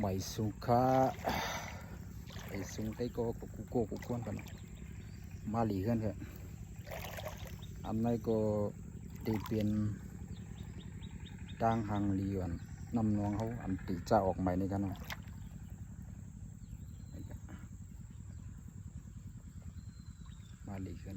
mày xuống khá mày xuống tay cô của cô cô của con cần ma lì hơn kìa anh này cô đi biển đang hàng lì gần nằm nuông hấu anh tỷ cha ọc mày này กันเนาะมาลีขึ้น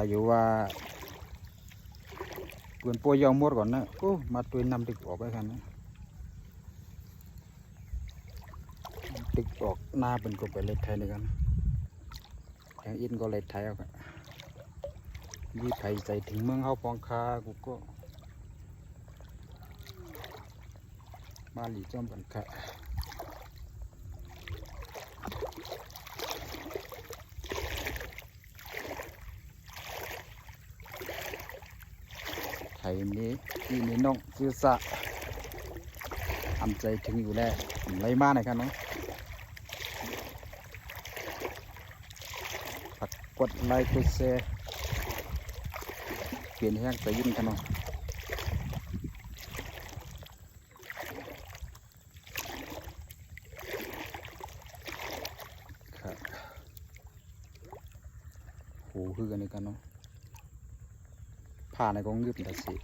ขาอยู่ว่าเปืนปวยยางมดก่อนนะกูมาตัวนำตึกออกไปกันนะตึกออกหน้าเป็นกบไปเล็ดไทยด้วยกันทางอินก็เล็ดไทยเอากันยี่ไทยใจถึงเมืองเขาปองคากูก็มาหลีจอมกันค่ะ ไทยนี้ที่มีน้องชื่อสะทำใจถึงอยู่แล้วไล่มาหน่อยครับเนาะฝากกดไลค์กดแชร์เปลี่ยนแห้งใจยินกันเนาะครับโหคือกันนี่กันเนาะ ผ่านในกองยืดแต่สิ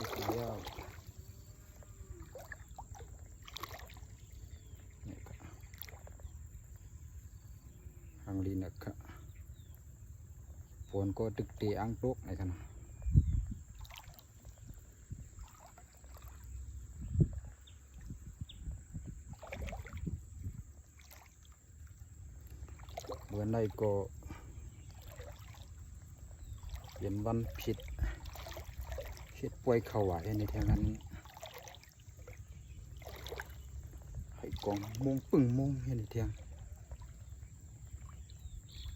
ด็กแล้วนี่ก็หางลีนักค่ะฝนก็ตึกตีอังตกในกัน เมื่อในก็เย็นวันผิดผิดป่วยเข่าไหวในแถวนั้นให้กองมงปึ่งมงเห็นในเทียง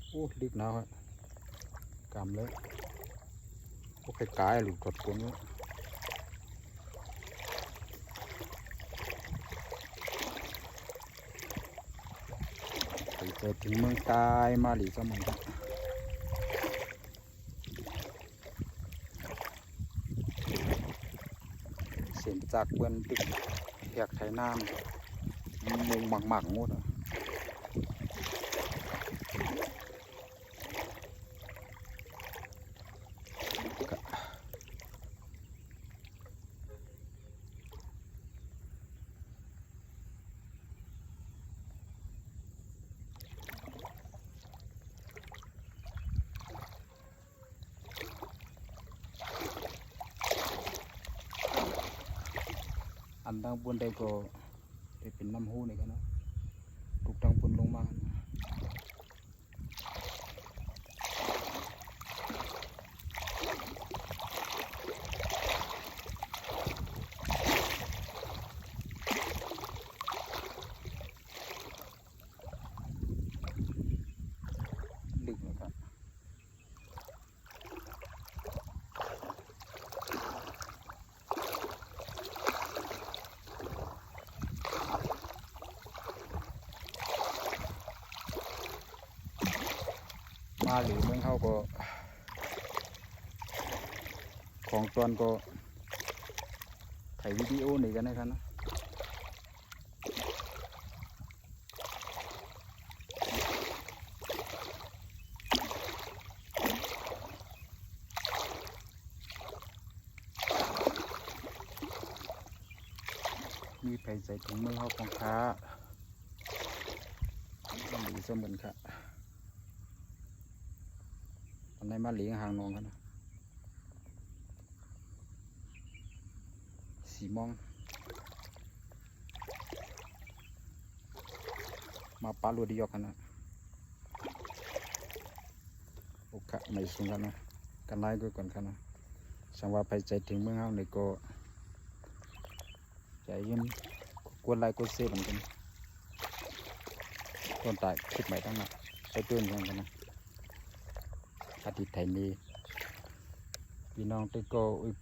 โอ้ลึกนาวครับกำเลยโอ้ใครกายหลุดกดคน วะไปเจอถึงเมืองกายมาหลีสมัยครับเสียงจากเบือนตึกแหกไทยน้ำมุงหมักหมักงูดอะ อันดังบนได้ก็ได้เป็นน้ำหูนี่กันเนาะถูกดังบนลงมา มาหรือเมืองเขาก็ ของตอนก็ถ่ายวิดีโอหนี่กันนะครับนะมีไปใส่ถุงมือเขาของค้าหรือเสมือนค่ะันในมาหลีงหางนองกันนะสีมอง มาปลาลูดียกันนะโอกะไม่สูงกันนะกันไล่ก็ก่อนกันนะสังว่าไปใจถึงเมืองเฮาในก็ใจยิ้มกวนไล่กวนเสียเหมือนกันต้นตายคิดใหม่ตั้งนะไปตือนกันนะ อาทิตย์ไทยนี้พี่น้องติโกอุโก